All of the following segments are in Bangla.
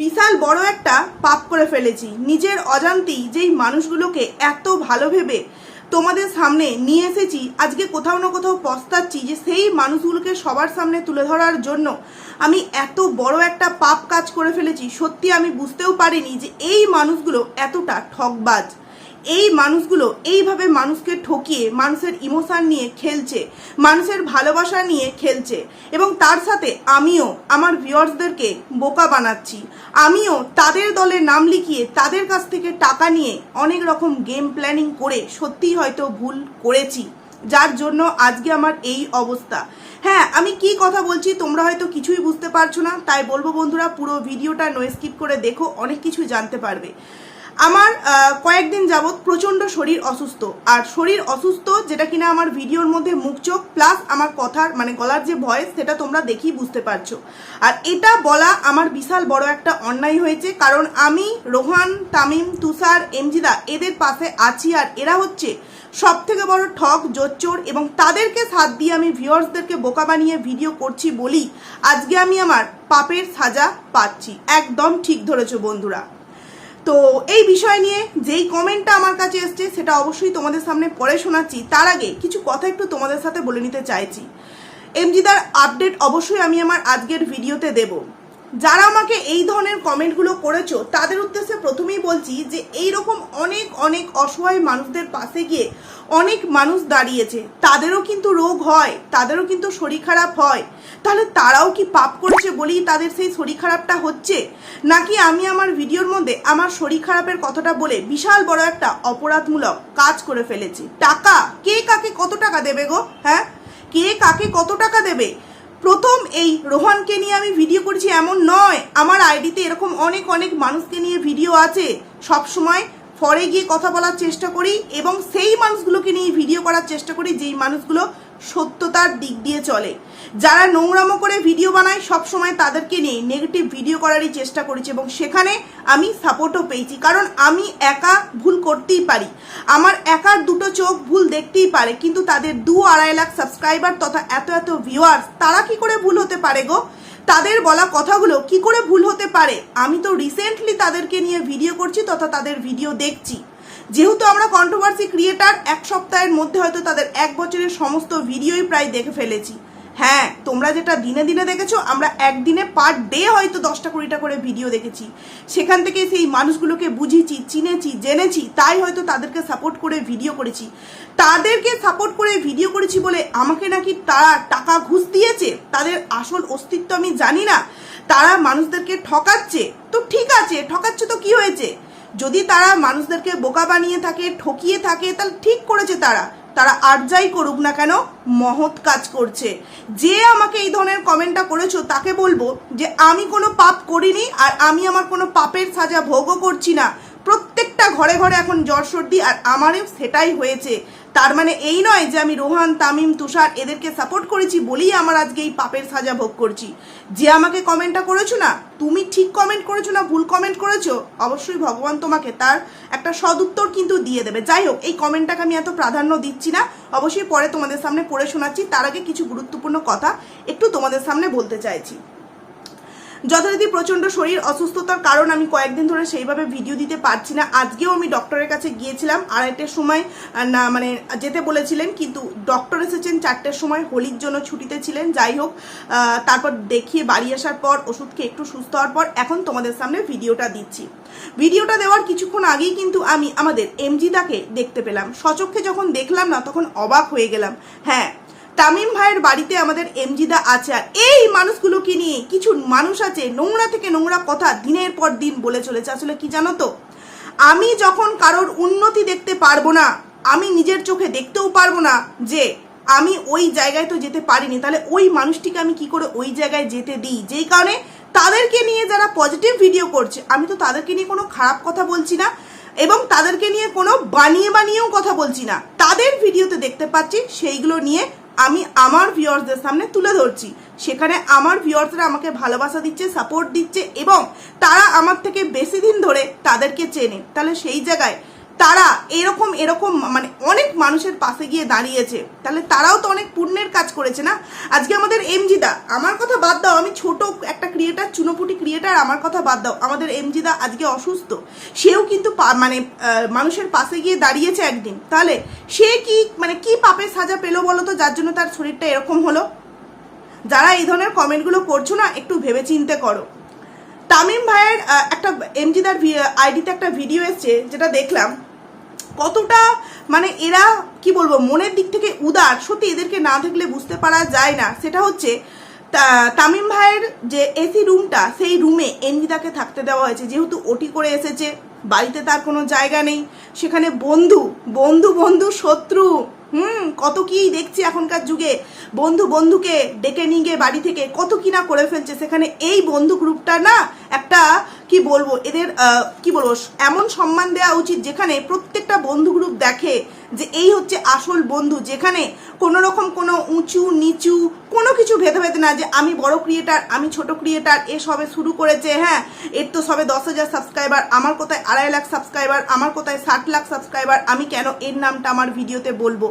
বিশাল বড় একটা পাপ করে ফেলেছি। নিজের অজান্তেই যেই মানুষগুলোকে এত ভালো ভেবে তোমাদের সামনে নিয়ে এসেছি, আজকে কোথাও না কোথাও পস্তাচ্ছি যে সেই মানুষগুলোকে সবার সামনে তুলে ধরার জন্য আমি এত বড় একটা পাপ কাজ করে ফেলেছি। সত্যি আমি বুঝতেও পারিনি যে এই মানুষগুলো এতটা ঠকবাজ। এই মানুষগুলো এইভাবে মানুষকে ঠকিয়ে, মানুষের ইমোশান নিয়ে খেলছে, মানুষের ভালোবাসা নিয়ে খেলছে। এবং তার সাথে আমিও, আমার ভিউয়ার্সদেরকে বোকা বানাচ্ছি। আমিও তাদের দলে নাম লিখিয়ে, তাদের কাছ থেকে টাকা নিয়ে অনেক রকম গেম প্ল্যানিং করে সত্যিই হয়তো ভুল করেছি। যার জন্য আজকে আমার এই অবস্থা। হ্যাঁ আমি কি কথা বলছি তোমরা হয়তো কিছুই বুঝতে পারছ না, তাই বলব বন্ধুরা, পুরো ভিডিওটা নো স্কিপ করে দেখো, অনেক কিছু জানতে পারবে। আমার কয়েকদিন যাবৎ প্রচণ্ড শরীর অসুস্থ। আর শরীর অসুস্থ যেটা কিনা আমার ভিডিওর মধ্যে মুখ, চোখ প্লাস আমার কথার মানে গলার যে ভয়েস, সেটা তোমরা দেখেই বুঝতে পারছ। আর এটা বলা আমার বিশাল বড় একটা অন্যায় হয়েছে, কারণ আমি, রোহান, তামিম, তুষার, এমজিদা এদের পাশে আছি, আর এরা হচ্ছে সব থেকে বড় ঠক জোচ্চোর, এবং তাদেরকে সাথ দিয়ে আমি ভিউয়ার্সদেরকে বোকা বানিয়ে ভিডিও করছি বলি, আজকে আমি আমার পাপের সাজা পাচ্ছি। একদম ঠিক ধরেছো বন্ধুরা। তো এই বিষয় নিয়ে যেই কমেন্টটা আমার কাছে এসছে, সেটা অবশ্যই তোমাদের সামনে পরে শোনাচ্ছি। তার আগে কিছু কথা একটু তোমাদের সাথে বলে নিতে চাইছি। এমজিদার আপডেট অবশ্যই আমি আমার আজকের ভিডিওতে দেব। যারা আমাকে এই ধরনের কমেন্টগুলো করেছ, তাদের উদ্দেশ্যে প্রথমেই বলছি যে এই রকম অনেক অনেক অসহায় মানুষদের পাশে গিয়ে অনেক মানুষ দাঁড়িয়েছে। তাদেরও কিন্তু রোগ হয়, তাদেরও কিন্তু শরীর খারাপ হয়। তাহলে তারাও কি পাপ করেছে বলেই তাদের সেই শরীর খারাপটা হচ্ছে? নাকি আমি আমার ভিডিওর মধ্যে আমার শরীর খারাপের কথাটা বলে বিশাল বড় একটা অপরাধমূলক কাজ করে ফেলেছি? টাকা? কে কাকে কত টাকা দেবে গো? হ্যাঁ? কে কাকে কত টাকা দেবে? প্রথম এই রোহানকে নিয়ে আমি ভিডিও করছি এমন নয়। আমার আইডিতে এরকম অনেক অনেক মানুষকে নিয়ে ভিডিও আছে সব সময় ফরে গিয়ে কথা বলার চেষ্টা করি এবং সেই মানুষগুলোকে নিয়ে ভিডিও করার চেষ্টা করি, যেই মানুষগুলো সত্যতার দিক দিয়ে চলে। যারা নোংরামো করে ভিডিও বানায় সব সময় তাদেরকে নিয়ে নেগেটিভ ভিডিও করারই চেষ্টা করেছি এবং সেখানে আমি সাপোর্টও পেয়েছি। কারণ আমি একা ভুল করতেই পারি। আমার একার দুটো চোখ ভুল দেখতেই পারে, কিন্তু তাদের দু আড়াই লাখ সাবস্ক্রাইবার তথা এত এত ভিউয়ার্স তারা কি করে ভুল হতে পারে গো? তাদের বলা কথাগুলো কি করে ভুল হতে পারে? আমি তো রিসেন্টলি তাদেরকে নিয়ে ভিডিও করছি তথা তাদের ভিডিও দেখছি। যেহেতু আমরা কন্ট্রোভার্সি ক্রিয়েটার এক সপ্তাহের মধ্যে হয়তো তাদের এক বছরের সমস্ত ভিডিওই প্রায় দেখে ফেলেছি। হ্যাঁ তোমরা যেটা দিনে দিনে দেখেছ, আমরা একদিনে পার ডে হয়তো দশটা কুড়িটা করে ভিডিও দেখেছি। সেখান থেকে সেই মানুষগুলোকে বুঝিয়েছি চিনেছি, জেনেছি, তাই হয়তো তাদেরকে সাপোর্ট করে ভিডিও করেছি। তাদেরকে সাপোর্ট করে ভিডিও করেছি বলে আমাকে নাকি তারা টাকা ঘুষ দিয়েছে, তাদের আসল অস্তিত্ব আমি জানি না। তারা মানুষদেরকে ঠকাচ্ছে, তো ঠিক আছে, ঠকাচ্ছে তো কি হয়েছে? যদি তারা মানুষদেরকে বোকা বানিয়ে থাকে, ঠকিয়ে থাকে, তাহলে ঠিক করেছে তারা। তারা আর যাই করুক না কেন, মহৎ কাজ করছে। যে আমাকে এই ধরনের কমেন্টটা করেছ, তাকে বলব যে আমি কোনো পাপ করিনি আর আমি আমার কোনো পাপের সাজা ভোগও করছি না। প্রত্যেকটা ঘরে ঘরে এখন জ্বর সর্দি আর আমারও সেটাই হয়েছে। তার মানে এই নয় যে আমি রোহান, তামিম, তুষার এদেরকে সাপোর্ট করেছি বলেই আমার আজকে এই পাপের সাজা ভোগ করছি। যে আমাকে কমেন্টটা করেছ না, তুমি ঠিক কমেন্ট করেছ না ভুল কমেন্ট করেছ, অবশ্যই ভগবান তোমাকে তার একটা সদুত্তর কিন্তু দিয়ে দেবে। যাই হোক, এই কমেন্টটাকে আমি এত প্রাধান্য দিচ্ছি না, অবশ্যই পরে তোমাদের সামনে পড়ে শোনাচ্ছি, তার আগে কিছু গুরুত্বপূর্ণ কথা একটু তোমাদের সামনে বলতে চাইছি। যথারীতি প্রচণ্ড শরীর অসুস্থতার কারণ আমি কয়েকদিন ধরে সেইভাবে ভিডিও দিতে পারছি না। আজকেও আমি ডক্টরের কাছে গিয়েছিলাম, আড়াইটের সময়, না মানে যেতে বলেছিলেন, কিন্তু ডক্টর এসেছেন চারটের সময়, হোলির জন্য ছুটিতে ছিলেন। যাই হোক তারপর দেখিয়ে বাড়ি আসার পর, ওষুধ খেয়ে একটু সুস্থ হওয়ার পর, এখন তোমাদের সামনে ভিডিওটা দিচ্ছি। ভিডিওটা দেওয়ার কিছুক্ষণ আগেই কিন্তু আমি আমাদের এমজিদাকে দেখতে পেলাম। সচক্ষে যখন দেখলাম না, তখন অবাক হয়ে গেলাম। হ্যাঁ তামিম ভাইয়ের বাড়িতে আমাদের এমজিদা আছে আর এই মানুষগুলোকে নিয়ে কিছু মানুষ আছে, নোংরা থেকে নোংরা কথা দিনের পর দিন বলে চলেছে। আসলে কি জানো তো? আমি যখন কারোর উন্নতি দেখতে পারব না, আমি নিজের চোখে দেখতেও পারব না যে আমি ওই জায়গায় তো যেতে পারিনি, তাহলে ওই মানুষটিকে আমি কি করে ওই জায়গায় যেতে দিই? যেই কারণে তাদেরকে নিয়ে যারা পজিটিভ ভিডিও করছে, আমি তো তাদেরকে নিয়ে কোনো খারাপ কথা বলছি না এবং তাদেরকে নিয়ে কোনো বানিয়ে বানিয়েও কথা বলছি না। তাদের ভিডিওতে দেখতে পাচ্ছি, সেইগুলো নিয়ে আমি আমার ভিউয়ার্সদের সামনে তুলে ধরছি। সেখানে আমার ভিউয়ার্সরা আমাকে ভালোবাসা দিচ্ছে সাপোর্ট দিচ্ছে এবং তারা আমার থেকে বেশি দিন ধরে তাদেরকে চেনে। তাহলে সেই জায়গায় তারা এরকম এরকম মানে অনেক মানুষের পাশে গিয়ে দাঁড়িয়েছে। তাহলে তারাও তো অনেক পুণ্যের কাজ করেছে না? আজকে আমাদের এমজিদা, আমার কথা বাদ দাও, আমি ছোট একটা ক্রিয়েটার চুনোপুটি ক্রিয়েটার আমার কথা বাদ দাও। আমাদের এমজিদা আজকে অসুস্থ। সেও কিন্তু মানে মানুষের পাশে গিয়ে দাঁড়িয়েছে একদিন। তাহলে সে কি মানে কি পাপের সাজা পেল বলো তো, যার জন্য তার শরীরটা এরকম হলো? যারা এই ধরনের কমেন্টগুলো করছ না, একটু ভেবে চিন্তে করো। তামিম ভাইয়ের একটা এমজিদার আইডিতে একটা ভিডিও এসছে, যেটা দেখলাম, কতটা মানে এরা, কি বলব, মনের দিক থেকে উদার। সত্যি এদেরকে না দেখলে বুঝতে পারা যায় না। সেটা হচ্ছে তামিম ভাইয়ের যে এসি রুমটা, সেই রুমে এমজিদাকে থাকতে দেওয়া হয়েছে। যেহেতু ওটি করে এসেছে, বাড়িতে তার কোনো জায়গা নেই। সেখানে বন্ধু বন্ধু বন্ধু, শত্রু হুম, কত কি দেখছি এখনকার যুগে। বন্ধু বন্ধুকে ডেকে নিয়ে গিয়ে বাড়ি থেকে কত কি না করে ফেলছে। সেখানে এই বন্ধু গ্রুপটা না একটা, কি বলব, এদের কি বলব, এমন সম্মান দেওয়া উচিত যেখানে প্রত্যেকটা বন্ধু গ্রুপ দেখে যে এই হচ্ছে আসল বন্ধু, যেখানে কোনো রকম কোনো উঁচু, নিচু, কোনো কিছু ভেদে ভেদে না যে আমি বড় ক্রিয়েটার আমি ছোট ক্রিয়েটার এ সবে শুরু করেছে হ্যাঁ এর তো সবে দশ হাজার সাবস্ক্রাইবার আমার কোথায় আড়াই লাখ সাবস্ক্রাইবার আমার কোথায় ষাট লাখ সাবস্ক্রাইবার আমি কেন এর নামটা আমার ভিডিওতে বলব?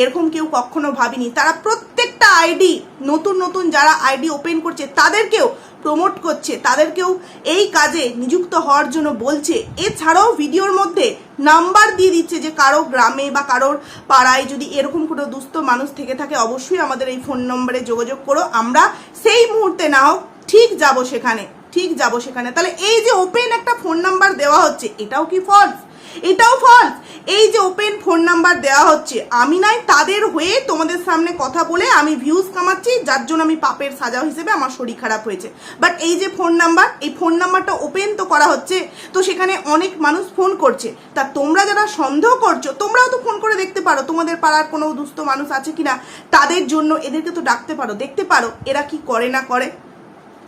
এরকম কেউ কখনো ভাবিনি। তারা প্রত্যেকটা আইডি নতুন নতুন যারা আইডি ওপেন করছে, তাদেরকেও প্রমোট করছে, তাদেরকেও এই কাজে নিযুক্ত হওয়ার জন্য বলছে। এছাড়াও ভিডিওর মধ্যে নাম্বার দিয়ে দিচ্ছে যে কারও গ্রামে বা কারোর পাড়ায় যদি এরকম কোনো দুস্থ মানুষ থেকে থাকে, অবশ্যই আমাদের এই ফোন নম্বরে যোগাযোগ করো। আমরা সেই মুহূর্তে না হোক ঠিক যাব সেখানে, ঠিক যাব সেখানে। তাহলে এই যে ওপেন একটা ফোন নাম্বার দেওয়া হচ্ছে, এটাও কি ফলস এটাও ফলস এই যে ওপেন ফোন নাম্বার দেওয়া হচ্ছে, আমি নাই, তাদের হয়ে তোমাদের সামনে কথা বলে আমি ভিউজ কামাচ্ছি, যার জন্য আমি পাপের সাজা হিসেবে আমার শরীর খারাপ হয়েছে। বাট এই যে ফোন নাম্বার এই ফোন নাম্বারটা ওপেন তো করা হচ্ছে, তো সেখানে অনেক মানুষ ফোন করছে। তা তোমরা যারা সন্দেহ করছ, তোমরাও তো ফোন করে দেখতে পারো, তোমাদের পাড়ার কোনো দুস্থ মানুষ আছে কিনা, তাদের জন্য এদেরকে তো ডাকতে পারো, দেখতে পারো, এরা কি করে না করে।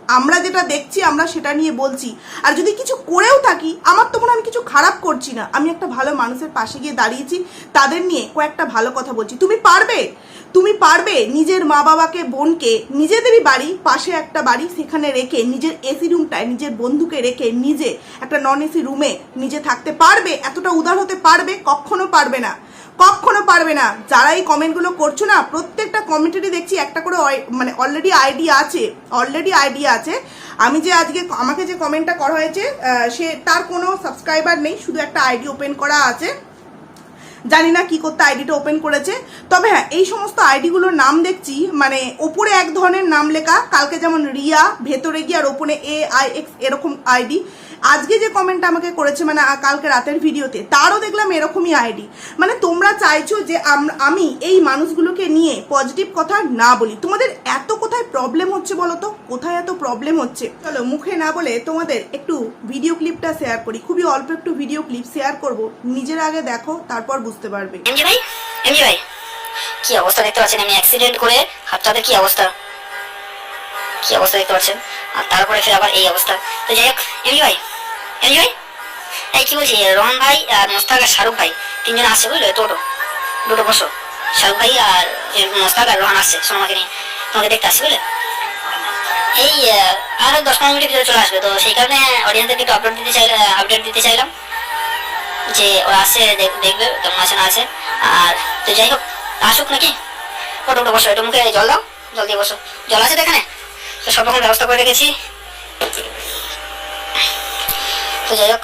আমরা যেটা দেখছি, আমরা সেটা নিয়ে বলছি। আর যদি কিছু করেও থাকি, আমার তো মনে আমি কিছু খারাপ করছি না। আমি একটা ভালো মানুষের পাশে গিয়ে দাঁড়িয়েছি, তাদের নিয়ে কয়েকটা ভালো কথা বলছি। তুমি পারবে? তুমি পারবে নিজের মা বাবাকে বোনকে, নিজেদেরই বাড়ি, পাশে একটা বাড়ি সেখানে রেখে, নিজের এসি রুমটায় নিজের বন্ধুকে রেখে, নিজে একটা নন এসি রুমে নিজে থাকতে পারবে? এতটা উদার হতে পারবে? কখনো পারবে না। কখনো পারবে না। যারা এই কমেন্টগুলো করছ না, প্রত্যেকটা কমেন্টেরই দেখছি একটা করে মানে অলরেডি আইডিয়া আছে অলরেডি আইডিয়া আছে। আমি যে আজকে আমাকে যে কমেন্টটা করা হয়েছে সে তার কোনো সাবস্ক্রাইবার নেই, শুধু একটা আইডি ওপেন করা আছে। জানি না কি করতে আইডিটা ওপেন করেছে। তবে হ্যাঁ এই সমস্ত আইডিগুলোর নাম দেখছি মানে ওপরে এক ধরনের নাম লেখা, কালকে যেমন রিয়া, ভেতরে গিয়ে আর ওপরে এ আই এক্স এরকম আইডি। আজকে যে কমেন্টটা আমাকে করেছে মানে কালকে রাতের ভিডিওতে, তারও দেখলাম এরকমই আইডি। মানে তোমরা চাইছো যে আম- এই মানুষগুলোকে নিয়ে পজিটিভ কথা না বলি। তোমাদের এত কোথায় প্রবলেম হচ্ছে বলো তো? কোথায় এত প্রবলেম হচ্ছে? চলো, মুখে না বলে তোমাদের একটু ভিডিও ক্লিপটা শেয়ার করি। খুবই অল্প একটু ভিডিও ক্লিপ শেয়ার করব। নিজের আগে দেখো, তারপর বুঝতে পারবে। এমজি ভাই এমজি ভাই। কি অবস্থা দেখতে পাচ্ছেন? আমি অ্যাক্সিডেন্ট করে হাতটাতে কি অবস্থা? কি অবস্থা দেখতে পাচ্ছেন? আর তারপরে ফের আবার এই অবস্থা। তো যাই হোক এমজি ভাই এমজি ভাই। এই কি বলছি রহন ভাই আর মোস্তাক আর শাহরুখ ভাই, তিনজন আসছে বুঝলে? টোটো দুটো। বসো। শাহরুখ ভাই আর মোস্তাক আর রোহান আসছে। সোনামাকে নিয়ে, তোমাকে দেখতে আসছে বুঝলে? এই আরও দশ পনেরো মিনিটের ভিতরে চলে আসবে। তো সেই কারণে অডিয়েন্সদেরকে একটু আপডেট দিতে চাই আপডেট দিতে চাইলাম। যে ওরা আসছে দেখ- দেখবে কেমন আছে, না আছে। আর তো যাই হোক, আসুক নাকি? ওটা ওটা বসো, একটু মুখে জল দাও, জল দিয়ে বসো। জল আছে তো এখানে? তো সব রকম ব্যবস্থা করে রেখেছি। তো যাই হোক,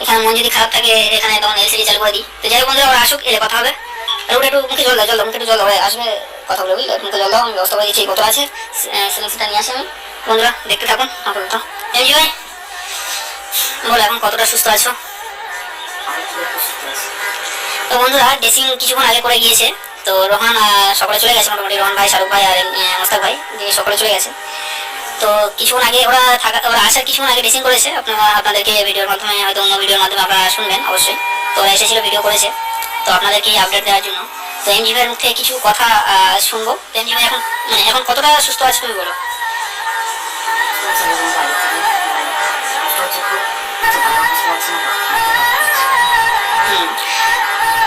এখানে মন যদি খারাপ থাকে, এখানে তখন এলসিডি চালু করে দিই। তো যাই হোক বন্ধুরা, ওরা আসুক, এলে কথা হবে। আর ওটা একটু মুখে জল দাও জল দাও, মুখে একটু জল দাও আসবে কথা বলে, বুঝলে? মুখে জল দাও, আমি ব্যবস্থা করে দিচ্ছি বোতল আছে। সিলিন্ডারটা নিয়ে আসি আমি। বন্ধুরা, দেখতে থাকুন, আপাতত। এমজি বলো এখন কতটা সুস্থ আছো? তো বন্ধুরা ড্রেসিং কিছুক্ষণ আগে করে গিয়েছে। তো রোহান সকলে চলে গেছে মোটামুটি। রোহান ভাই, শাহরুখ ভাই আর মোস্তাক ভাই সকলে চলে গেছে। তো কিছুক্ষণ আগে ওরা থাকা ওরা আসার কিছুক্ষণ আগে ড্রেসিং করেছে। আপনারা, আপনাদেরকে ভিডিওর মাধ্যমে, হয়তো অন্য ভিডিওর মাধ্যমে আপনারা শুনবেন, অবশ্যই। তো ওরা এসেছিল ভিডিও করেছে। তো আপনাদেরকে আপডেট দেওয়ার জন্য। তো এমজি ভাইয়ের মুখ থেকে কিছু কথা শুনব। তো এমজি এখন মানে এখন কতটা সুস্থ আছে তুমি বলো?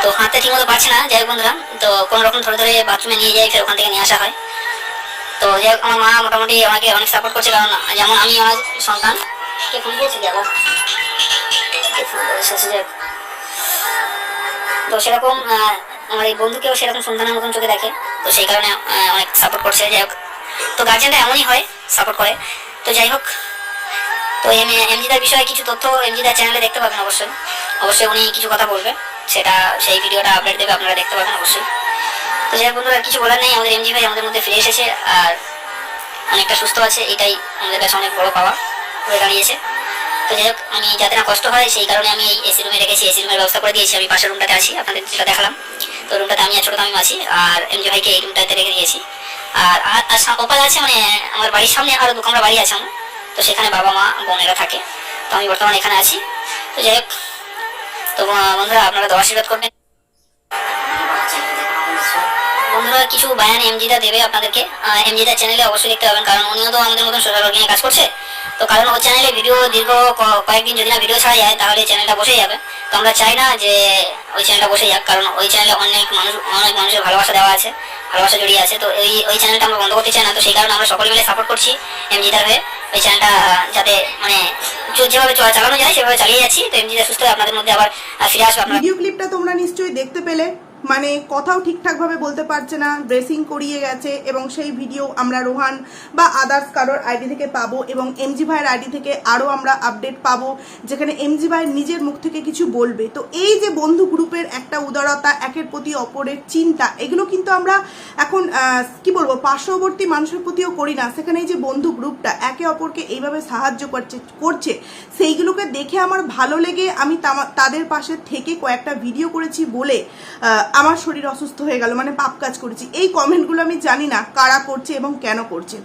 তো হাতে ঠিক মতো পারছে না যাই হোক বন্ধুরা তো কোনো রকম ধরে ধরে বাথরুমে নিয়ে যাই ফের ওখান থেকে নিয়ে আসা হয়। তো যাই হোক আমার মা মোটামুটি আমাকে অনেক সাপোর্ট করছে কারণ যেমন আমি আমার সন্তান কে ফোন করেছে যাব হোক। সেরকম আমার এই বন্ধুকেও সেরকম সন্তানের মতন চোখে দেখে তো সেই কারণে অনেক সাপোর্ট করছে যাই হোক। তো গার্জেনরা এমনই হয় সাপোর্ট করে। তো যাই হোক তো এম এমজিদার বিষয়ে কিছু তথ্য এমজিদার চ্যানেলে দেখতে পাবেন অবশ্যই। অবশ্যই উনি কিছু কথা বলবেন সেটা, সেই ভিডিওটা আপলোড দেবে, আপনারা দেখতে পাবেন অবশ্যই। তো যাই বন্ধুরা কিছু বলার নেই, আমাদের এমজি ভাই আমাদের মধ্যে ফিরে এসেছে, আর অনেকটা সুস্থ আছে, এটাই আমাদের কাছে অনেক বড় পাওয়া হয়ে দাঁড়িয়েছে। তো যাই হোক, আমি যাতে না কষ্ট হয়, সেই কারণে আমি এই এসি রুমে রেখেছি এসি রুমের ব্যবস্থা করে দিয়েছি, আমি পাশের রুমটাতে আছি, আপনাদের যেটা দেখালাম। তো রুমটাতে আমি আর ছোট আমি আছি, আর এমজি ভাইকে এই রুমটাতে রেখে দিয়েছি। আর আর ওপারে আছে মানে আমার বাড়ির সামনে আরও দু কামরা বাড়ি আছে আমার। তো সেখানে বাবা মা বোনেরা থাকে। তো আমি বর্তমানে এখানে আছি। তো যাই হোক তো বন্ধুরা, আপনারা দোয়া আশীর্বাদ করবেন। বন্ধুরা, কিছু বায়ান এমজিদা দেবে আপনাদেরকে। এমজিদা চ্যানেলে অবশ্যই দেখতে পাবেন, কারণ উনিও তো আমাদের মতন সোশ্যাল ওয়ার্কিং কাজ করছে। তো কারণ ওর চ্যানেলে ভিডিও দীর্ঘ কয়েকদিন যদি না ভিডিও ছাড়া যায়, তাহলে চ্যানেলটা বসে যাবে। তো আমরা চাই না যে ওই চ্যানেলটা বসে যাক, কারণ ওই চ্যানেলে অনেক মানুষ, অনেক মানুষের ভালোবাসা দেওয়া আছে, ভালোবাসা জড়িয়ে আছে। তো ওই ওই চ্যানেলটা আমরা বন্ধ করতে চাই না। তো সেই কারণে আমরা সকলে মিলে সাপোর্ট করছি এমজিদার হয়ে। ওই চ্যানেলটা যাতে মানে যেভাবে চালানো যায়, সেভাবে চালিয়ে যাচ্ছি। তো এমজিদা সুস্থ আপনাদের মধ্যে আবার ফিরে আসব ভিডিও ক্লিপটা তোমরা নিশ্চয়ই দেখতে পেলে। মানে কথাও ঠিকঠাকভাবে বলতে পারছে না ড্রেসিং করিয়ে গেছে এবং সেই ভিডিও আমরা রোহান বা আদার্স কারোর আইডি থেকে পাবো এবং এমজি ভাইয়ের আইডি থেকে আরও আমরা আপডেট পাবো, যেখানে এমজি ভাই নিজের মুখ থেকে কিছু বলবে। তো এই যে বন্ধু গ্রুপের একটা উদারতা, একের প্রতি অপরের চিন্তা, এগুলো কিন্তু আমরা এখন কি বলব, পার্শ্ববর্তী মানুষের প্রতিও করি না। সেখানে এই যে বন্ধু গ্রুপটা একে অপরকে এইভাবে সাহায্য করছে করছে, সেইগুলোকে দেখে আমার ভালো লেগে আমি তাদের পাশে থেকে কয়েকটা ভিডিও করেছি বলে আমার শরীর অসুস্থ হয়ে গেল মানে পাপ কাজ করেছি। এই কমেন্টগুলো আমি জানি না কারা করছে এবং কেন করছে।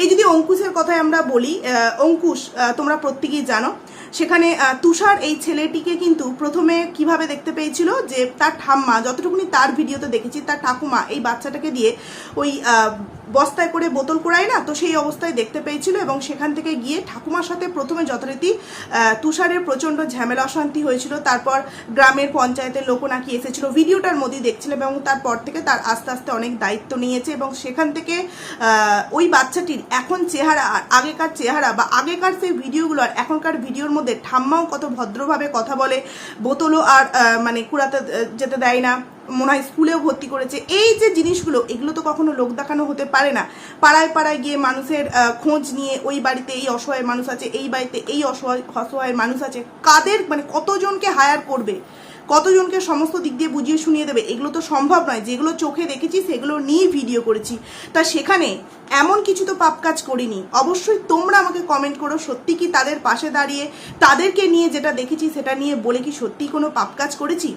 এই যদি অঙ্কুশের কথায় আমরা বলি অঙ্কুশ তোমরা প্রত্যেকেই জানো, সেখানে তুষার এই ছেলেটিকে কিন্তু প্রথমে কীভাবে দেখতে পেয়েছিল যে তার ঠাম্মা, যতটুকুনি তার ভিডিওতে দেখেছি, তার ঠাকুমা এই বাচ্চাটাকে দিয়ে ওই বস্তায় করে বোতল করায় না, তো সেই অবস্থায় দেখতে পেয়েছিল এবং সেখান থেকে গিয়ে ঠাকুমার সাথে প্রথমে যথারীতি তুষারের প্রচণ্ড ঝামেলা, অশান্তি হয়েছিল। তারপর গ্রামের পঞ্চায়েতের লোক নাকি এসেছিল। ভিডিওটার মধ্যেই দেখছিল এবং তারপর থেকে তার আস্তে আস্তে অনেক দায়িত্ব নিয়েছে এবং সেখান থেকে ওই বাচ্চাটির এখন চেহারা আর আগেকার চেহারা বা আগেকার সেই ভিডিওগুলো আর এখনকার ভিডিওর মধ্যে ঠাম্মাও কত ভদ্রভাবে কথা বলে, বোতলও আর মানে কুড়াতে যেতে দেয় না। মনে হয় স্কুলেও ভর্তি করেছে। এই যে জিনিসগুলো, এগুলো তো কখনো লোক দেখানো হতে পারে না। পাড়ায় পাড়ায় গিয়ে মানুষের খোঁজ নিয়ে ওই বাড়িতে এই অসহায় মানুষ আছে, এই বাড়িতে এই অসহায় অসহায় মানুষ আছে, কাদের মানে কতজনকে হায়ার করবে? কতজনকে সমস্ত দিক দিয়ে বুঝিয়ে শুনিয়ে দেবে? এগুলো তো সম্ভব নয়। যেগুলো চোখে দেখেছি, সেগুলো নিয়েই ভিডিও করেছি। তা সেখানে এমন কিছু তো পাপ কাজ করিনি। অবশ্যই তোমরা আমাকে কমেন্ট করো, সত্যি কি তাদের পাশে দাঁড়িয়ে তাদেরকে নিয়ে যেটা দেখেছি, সেটা নিয়ে বলে কি সত্যি কোনো পাপ কাজ করেছি?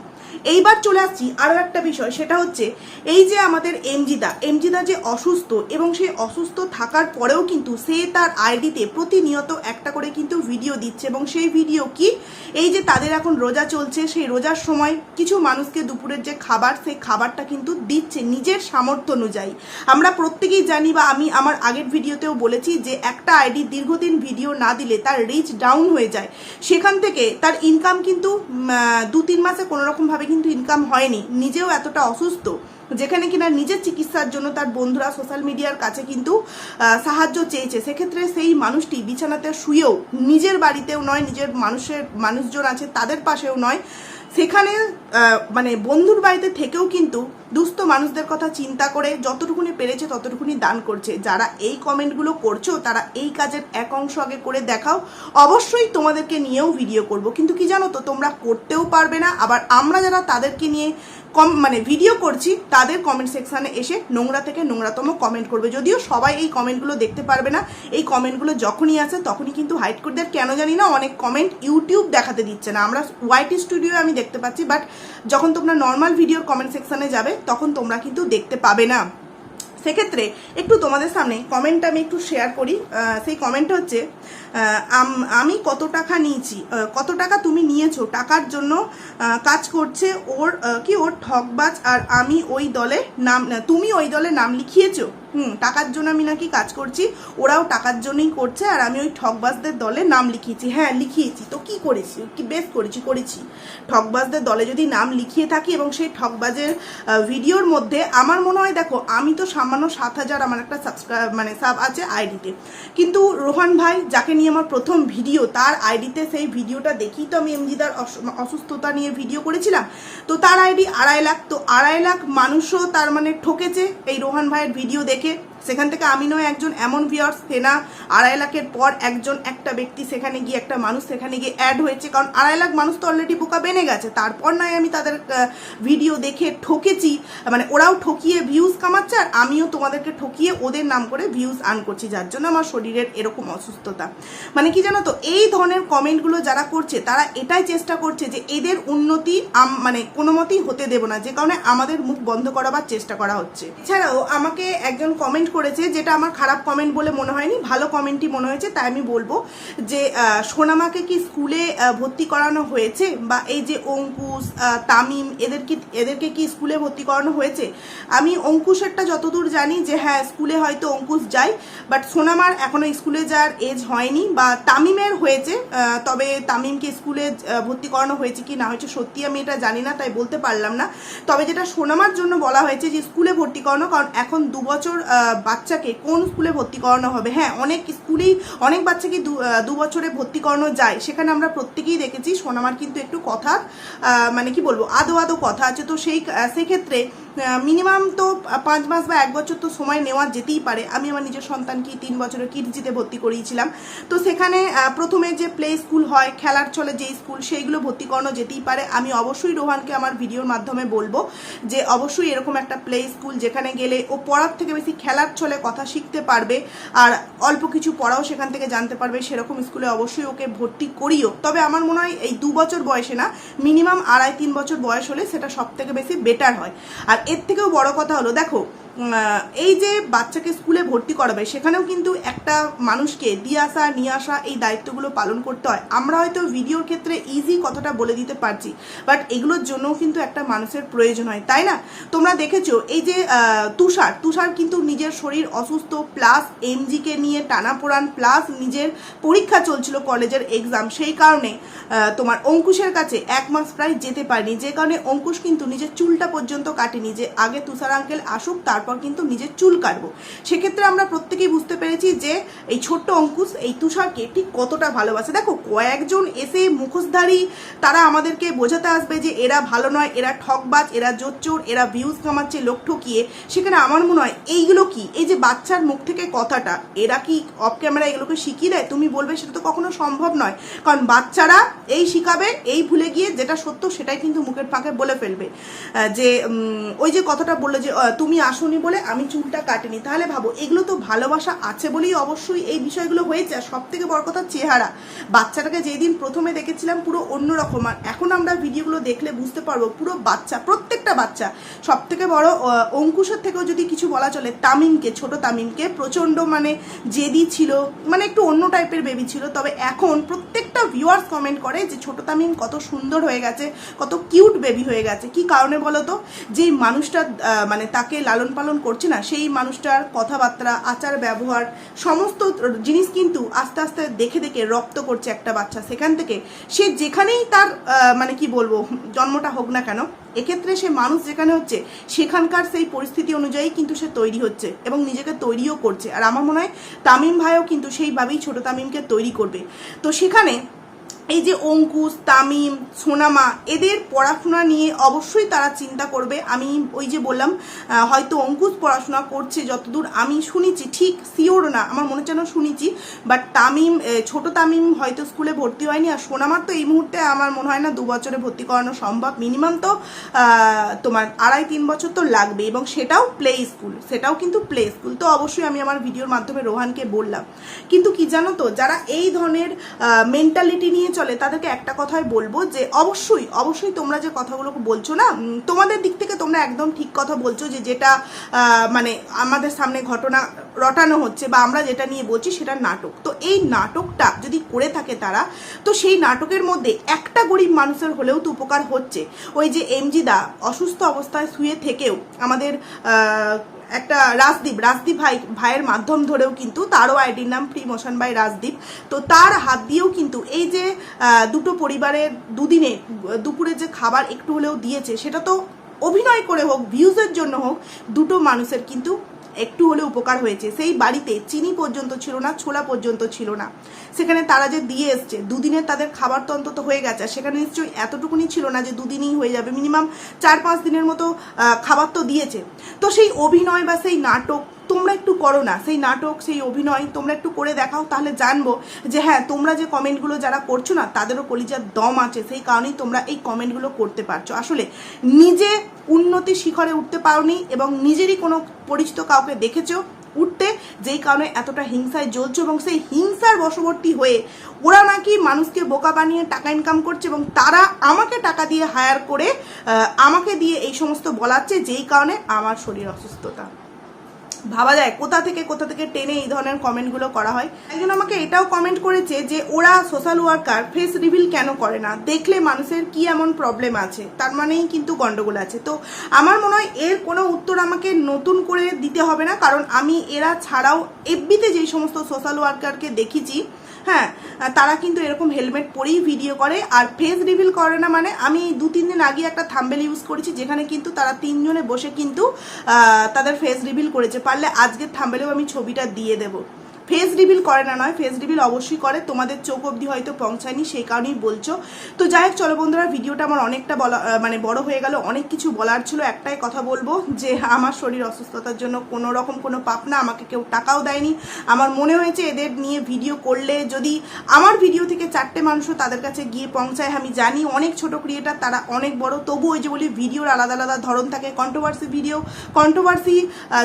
এইবার চলে আসছি আরও একটা বিষয়, সেটা হচ্ছে এই যে আমাদের এমজিদা এমজিদা যে অসুস্থ এবং সেই অসুস্থ থাকার পরেও কিন্তু সে তার আইডিতে প্রতিনিয়ত একটা করে কিন্তু ভিডিও দিচ্ছে এবং সেই ভিডিও কি? এই যে তাদের এখন রোজা চলছে, সেই রোজার সময় কিছু মানুষকে দুপুরের যে খাবার, সেই খাবারটা কিন্তু দিচ্ছে নিজের সামর্থ্য অনুযায়ী। আমরা প্রত্যেকেই জানি বা আমি আমার আগের ভিডিওতেও বলেছি যে একটা আইডি দীর্ঘদিন ভিডিও না দিলে তার রিচ ডাউন হয়ে যায়। সেখান থেকে তার ইনকাম কিন্তু দু তিন মাসে কোনো রকমভাবে কিন্তু ইনকাম হয়নি। নিজেও এতটা অসুস্থ, যেখানে কিনা নিজের চিকিৎসার জন্য তার বন্ধুরা সোশ্যাল মিডিয়ার কাছে কিন্তু সাহায্য চেয়েছে। সেক্ষেত্রে সেই মানুষটি বিছানাতে শুয়েও নিজের বাড়িতেও নয়, নিজের মানুষের, মানুষজন আছে তাদের পাশেও নয় সেখানে মানে বন্ধুর বাড়িতে থেকেও কিন্তু দুস্থ মানুষদের কথা চিন্তা করে যতটুকুনি পেরেছে ততটুকুনি দান করছে। যারা এই কমেন্টগুলো করছ, তারা এই কাজের এক অংশ আগে করে দেখাও। অবশ্যই তোমাদেরকে নিয়েও ভিডিও করব। কিন্তু কি জানো তো, তোমরা করতেও পারবে না। আবার আমরা যারা তাদেরকে নিয়ে কম মানে ভিডিও করছি, তাদের কমেন্ট সেকশানে এসে নোংরা থেকে নোংরাতম কমেন্ট করবে। যদিও সবাই এই কমেন্টগুলো দেখতে পারবে না। এই কমেন্টগুলো যখনই আসে, তখনই কিন্তু হাইড করে দেয়। কেন জানি না, অনেক কমেন্ট ইউটিউব দেখাতে দিচ্ছে না। আমরা ওয়াইটি স্টুডিও আমি দেখতে পাচ্ছি বাট যখন তোমরা নর্মাল ভিডিওর কমেন্ট সেকশানে যাবে তখন তোমরা কিন্তু দেখতে পাবে না। সেক্ষেত্রে একটু তোমাদের সামনে কমেন্টটা আমি একটু শেয়ার করি। সেই কমেন্ট হচ্ছে আম- কত টাকা নিয়েছি? কত টাকা তুমি নিয়েছো? টাকার জন্য কাজ করছে ওর কি ওর ঠকবাজ আর আমি ওই দলে নাম তুমি ওই দলে নাম লিখিয়েছো? হুম, টাকার জন্য আমি নাকি কাজ করছি, ওরাও টাকার জন্যই করছে আর আমি ওই ঠকবাজদের দলে নাম লিখিয়েছি। হ্যাঁ লিখিয়েছি। তো কি করেছি? কি বেশ করেছি করেছি। ঠকবাজদের দলে যদি নাম লিখিয়ে থাকি এবং সেই ঠকবাজের ভিডিওর মধ্যে আমার মনে হয়, দেখো, আমি তো সামান্য সাত হাজার, আমার একটা সাবস্ক্রাইব মানে সাব আছে আইডিতে কিন্তু রোহান ভাই, যাকে নিয়ে আমার প্রথম ভিডিও, তার আইডিতে সেই ভিডিওটা দেখি তো আমি এমজিদার অস- অসুস্থতা নিয়ে ভিডিও করেছিলাম। তো তার আইডি আড়াই লাখ, তো আড়াই লাখ মানুষও তার মানে ঠকেছে এই রোহান ভাইয়ের ভিডিও দেখে। সেখান থেকে আমি নয় একজন এমন ভিওর্স সেনা, আড়াই লাখের পর একজন একটা ব্যক্তি সেখানে গিয়ে, একটা মানুষ সেখানে গিয়ে অ্যাড হয়েছে। কারণ আড়াই লাখ মানুষ তো অলরেডি বোকা বেনে গেছে। তারপর নয় আমি তাদের ভিডিও দেখে ঠকেছি। মানে ওরাও ঠকিয়ে ভিউজ কামাচ্ছে আর আমিও তোমাদেরকে ঠকিয়ে ওদের নাম করে ভিউজ আর্ন করছি। যার জন্য আমার শরীরের এরকম অসুস্থতা। মানে কি জানো তো, এই ধরনের কমেন্টগুলো যারা করছে, তারা এটাই চেষ্টা করছে যে এদের উন্নতি মানে কোনো মতেই হতে দেব না। যে কারণে আমাদের মুখ বন্ধ করাবার চেষ্টা করা হচ্ছে। এছাড়াও আমাকে একজন কমেন্ট করেছে, যেটা আমার খারাপ কমেন্ট বলে মনে হয়নি, ভালো কমেন্টই মনে হয়েছে, তাই আমি বলব যে সোনামাকে কি স্কুলে ভর্তি করানো হয়েছে? বা এই যে অঙ্কুশ তামিম, এদের কি, এদেরকে কি স্কুলে ভর্তি করানো হয়েছে? আমি অঙ্কুশেরটা যতদূর জানি যে হ্যাঁ স্কুলে হয়তো অঙ্কুশ যায় বাট সোনামার এখনও স্কুলে যাওয়ার এজ হয়নি, বা তামিমের হয়েছে তবে তামিমকে স্কুলে ভর্তি করানো হয়েছে কি না হয়েছে, সত্যি আমি এটা জানি না, তাই বলতে পারলাম না। তবে যেটা সোনামার জন্য বলা হয়েছে যে, স্কুলে ভর্তি করানো, কারণ এখন দু বছর বাচ্চাকে কোন স্কুলে ভর্তি করানো হবে? হ্যাঁ অনেক স্কুলেই অনেক বাচ্চাকে দু বছরে ভর্তি করানো যায়। সেখানে আমরা প্রত্যেকেই দেখেছি, সোনামার কিন্তু একটু কথা মানে কি বলব, আদো আদো কথা আছে। তো সেই সেক্ষেত্রে মিনিমাম তো পাঁচ মাস বা এক বছর তো সময় নেওয়া যেতেই পারে। আমি আমার নিজের সন্তানকে তিন বছরের কিডজিতে ভর্তি করিয়েছিলাম। তো সেখানে প্রথমে যে প্লে স্কুল হয়, খেলার চলে যে স্কুল সেইগুলো ভর্তি করানো যেতেই পারে। আমি অবশ্যই রোহানকে আমার ভিডিওর মাধ্যমে বলব যে, অবশ্যই এরকম একটা প্লে স্কুল যেখানে গেলে ও পড়ার থেকে বেশি খেলার চলে কথা শিখতে পারবে আর অল্প কিছু পড়াও সেখান থেকে জানতে পারবে, সেরকম স্কুলে অবশ্যই ওকে ভর্তি করিও। তবে আমার মনে হয় এই দু বছর বয়সে না, মিনিমাম আড়াই তিন বছর বয়স হলে সেটা সব থেকে বেশি বেটার হয়। আর এর থেকেও বড় কথা হলো, দেখো এই যে বাচ্চাকে স্কুলে ভর্তি করাবে, সেখানেও কিন্তু একটা মানুষকে দিয়ে আসা, নিয়ে আসা এই দায়িত্বগুলো পালন করতে হয়। আমরা হয়তো ভিডিওর ক্ষেত্রে ইজি কথাটা বলে দিতে পারছি বাট এগুলোর জন্যও কিন্তু একটা মানুষের প্রয়োজন হয়, তাই না? তোমরা দেখেছ, এই যে তুষার তুষার কিন্তু নিজের শরীর অসুস্থ প্লাস এমজিকে নিয়ে টানাপোড়ান প্লাস নিজের পরীক্ষা চলছিল কলেজের এক্সাম সেই কারণে তোমার অঙ্কুশের কাছে এক মাস প্রায় যেতে পারেনি, যে কারণে অঙ্কুশ কিন্তু নিজের চুলটা পর্যন্ত কাটেনি, যে আগে তুষার আঙ্কেল আসুক তারপর কিন্তু নিজের চুল কাটবো। সেক্ষেত্রে আমরা প্রত্যেকেই বুঝতে পেরেছি যে এই ছোট্ট অঙ্কুশ, এই তুষারকে ঠিক কতটা ভালোবাসে। দেখো, কয়েকজন এসে মুখোশধারী, তারা আমাদেরকে বোঝাতে আসবে যে এরা ভালো নয়, এরা ঠকবাজ, এরা জোচ্চোর এরা ভিউজ কামাচ্ছে, লোক ঠকিয়ে। সেখানে আমার মনে হয়, এইগুলো কি? এই যে বাচ্চার মুখ থেকে কথাটা, এরা কি অফ ক্যামেরা এগুলোকে শিখিয়ে দেয়? তুমি বলবে সেটা তো কখনো সম্ভব নয়। কারণ বাচ্চারা এই শিখাবে, এই ভুলে গিয়ে যেটা সত্য সেটাই কিন্তু মুখের ফাঁকে বলে ফেলবে। যে ওই যে কথাটা বলল যে তুমি আসনি বলে আমি চুলটা কাটিনি, তাহলে ভাবো এগুলো তো ভালোবাসা আছে বলেই অবশ্যই এই বিষয়গুলো হয়েছে। আর সব থেকে বড় কথা চেহারা। বাচ্চাটাকে যেই দিন প্রথমে দেখেছিলাম পুরো অন্যরকম, আর এখন আমরা ভিডিওগুলো দেখলে বুঝতে পারব পুরো বাচ্চা, প্রত্যেকটা বাচ্চা। সব থেকে বড় অঙ্কুশের থেকেও যদি কিছু বলা চলে, তামিমকে, ছোট তামিমকে, প্রচণ্ড মানে জেদি ছিল মানে একটু অন্য টাইপের বেবি ছিল, তবে এখন প্রত্যেকটা ভিউয়ার্স কমেন্ট করে যে ছোট তামিম কত সুন্দর হয়ে গেছে, কত কিউট বেবি হয়ে গেছে। কি কারণে বলো তো? যেই মানুষটা মানে তাকে লালন পালন করছে না, সেই মানুষটার কথাবার্তা, আচার, ব্যবহার, সমস্ত জিনিস কিন্তু আস্তে আস্তে দেখে দেখে রপ্ত করছে একটা বাচ্চা। সেখান থেকে সে যেখানেই তার মানে কি বলব, জন্মটা হোক না কেন, এক্ষেত্রে সে মানুষ যেখানে হচ্ছে, সেখানকার সেই পরিস্থিতি অনুযায়ী কিন্তু সে তৈরি হচ্ছে এবং নিজেকে তৈরিও করছে। আর আমার মনে হয় তামিম ভাইও কিন্তু সেইভাবেই ছোট তামিমকে তৈরি করবে। তো সেখানে এই যে অঙ্কুশ, তামিম, সোনামা, এদের পড়াশোনা নিয়ে অবশ্যই তারা চিন্তা করবে। আমি ওই যে বললাম হয়তো অঙ্কুশ পড়াশোনা করছে যতদূর আমি শুনেছি, ঠিক শিওর না, আমার মনে হচ্ছে শুনেছি বাট তামিম ছোট তামিম হয়তো স্কুলে ভর্তি হয়নি, আর সোনামার তো এই মুহূর্তে আমার মনে হয় না দু বছরে ভর্তি করানো সম্ভব। মিনিমাম তো তোমার আড়াই তিন বছর তো লাগবে, এবং সেটাও প্লে স্কুল সেটাও কিন্তু প্লে স্কুল তো অবশ্যই আমি আমার ভিডিওর মাধ্যমে রোহানকে বললাম। কিন্তু কি জানো তো, যারা এই ধরনের মেন্টালিটি নিয়ে চলে, তাদেরকে একটা কথাই বলব যে অবশ্যই অবশ্যই তোমরা যে কথাগুলো বলছো না তোমাদের দিক থেকে তোমরা একদম ঠিক কথা বলছো যে যেটা মানে আমাদের সামনে ঘটনা রটানো হচ্ছে বা আমরা যেটা নিয়ে বলছি সেটা নাটক। তো এই নাটকটা যদি করে থাকে তারা, তো সেই নাটকের মধ্যে একটা গরিব মানুষের হলেও তো উপকার হচ্ছে। ওই যে এমজিদা অসুস্থ অবস্থায় শুয়ে থেকেও আমাদের একটা রাজদীপ রাজদীপ ভাই, ভাইয়ের মাধ্যম ধরেও কিন্তু তারও আইডির নাম প্রি মোশন বাই রাজদীপ। তো তার হাত দিয়েও কিন্তু এই যে দুটো পরিবারের দুদিনে, দুপুরে যে খাবার একটু হলেও দিয়েছে, সেটা তো অভিনয় করে হোক ভিউজের জন্য হোক, দুটো মানুষের কিন্তু একটু হলে উপকার হয়েছে। সেই বাড়িতে চিনি পর্যন্ত ছিল না, ছোলা পর্যন্ত ছিল না। সেখানে তারা যে দিয়ে এসছে দুদিনের তাদের খাবার তো অন্তত হয়ে গেছে। সেখানে নিশ্চয়ই এতটুকুনি ছিল না যে দুদিনই হয়ে যাবে। মিনিমাম চার পাঁচ দিনের মতো খাবার তো দিয়েছে। তো সেই অভিনয় বা সেই নাটক তোমরা একটু করো না, সেই নাটক, সেই অভিনয় তোমরা একটু করে দেখাও, তাহলে জানব যে হ্যাঁ তোমরা যে কমেন্টগুলো যারা করছ না, তাদেরও কলিজার দম আছে, সেই কারণেই তোমরা এই কমেন্টগুলো করতে পারছ। আসলে নিজে উন্নতি শিখরে উঠতে পারোনি এবং নিজেরই কোনো পরিচিত কাউকে দেখেছ উঠতে, যেই কারণে এতটা হিংসায় জ্বলছে এবং সেই হিংসার বশবর্তী হয়ে ওরা নাকি মানুষকে বোকা বানিয়ে টাকা ইনকাম করছে এবং তারা আমাকে টাকা দিয়ে হায়ার করে আমাকে দিয়ে এই সমস্ত বলাচ্ছে, যেই কারণে আমার শরীর অসুস্থতা। ভাবা যায় কোথা থেকে কোথা থেকে টেনে এই ধরনের কমেন্টগুলো করা হয়। একজন আমাকে এটাও কমেন্ট করেছে যে ওরা সোশ্যাল ওয়ার্কার ফেস রিভিল কেন করে না? দেখলে মানুষের কি এমন প্রবলেম আছে? তার মানেই কিন্তু গন্ডগোল আছে। তো আমার মনে হয় এর কোনো উত্তর আমাকে নতুন করে দিতে হবে না, কারণ আমি এরা ছাড়াও এফবিতে যেই সমস্ত সোশ্যাল ওয়ার্কারকে দেখেছি হ্যাঁ তারা কিন্তু এরকম হেলমেট পরেই ভিডিও করে। আর ফেস রিভিল করে না মানে আমি দু তিন দিন আগে একটা থাম্বেল ইউজ করেছি, যেখানে কিন্তু তারা তিনজনে বসে কিন্তু তাদের ফেস রিভিল করেছে। পারলে আজকের থাম্বেলেও আমি ছবিটা দিয়ে দেবো। ফেস রিভিল করে না নয় ফেস রিভিল অবশ্যই করে। তোমাদের চোখ অবধি হয়তো পৌঁছায়নি, সেই কারণেই বলছো। তো যাই হোক, চলো বন্ধুরা ভিডিওটা আমার অনেকটা বলা মানে বড় হয়ে গেল। অনেক কিছু বলার ছিল। একটাই কথা বলব যে, আমার শরীর অসুস্থতার জন্য কোনো রকম কোনো পাপ না, আমাকে কেউ টাকাও দেয়নি। আমার মনে হয়েছে এদের নিয়ে ভিডিও করলে যদি আমার ভিডিও থেকে চারটে মানুষও তাদের কাছে গিয়ে পৌঁছায়, আমি জানি অনেক ছোট ক্রিয়েটার তারা অনেক বড়। তবু ওই যে বলি ভিডিওর আলাদা আলাদা ধরন থাকে কন্ট্রোভার্সি ভিডিও কন্ট্রোভার্সি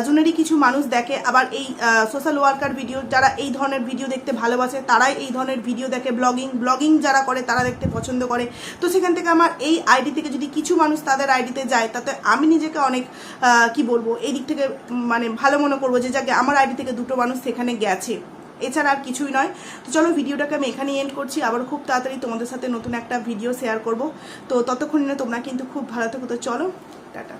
জুনেরই কিছু মানুষ দেখে। আবার এই সোশ্যাল ওয়ার্কার ভিডিও যারা এই ধরনের ভিডিও দেখতে ভালোবাসে, তারাই এই ধরনের ভিডিও দেখে ব্লগিং ব্লগিং যারা করে, তারা দেখতে পছন্দ করে। তো সেখান থেকে আমার এই আইডি থেকে যদি কিছু মানুষ তাদের আইডিতে যায়, তাতে আমি নিজেকে অনেক কি বলব, এই দিক থেকে মানে ভালো মনে করব যে, যাকে আমার আইডি থেকে দুটো মানুষ সেখানে গেছে। এছাড়া আর কিছুই নয়। তো চলো ভিডিওটাকে আমি এখানেই এন্ড করছি। আবার খুব তাড়াতাড়ি তোমাদের সাথে নতুন একটা ভিডিও শেয়ার করব। তো ততক্ষণে তোমরা কিন্তু খুব ভালো থেকো। তো চলো, টাটা।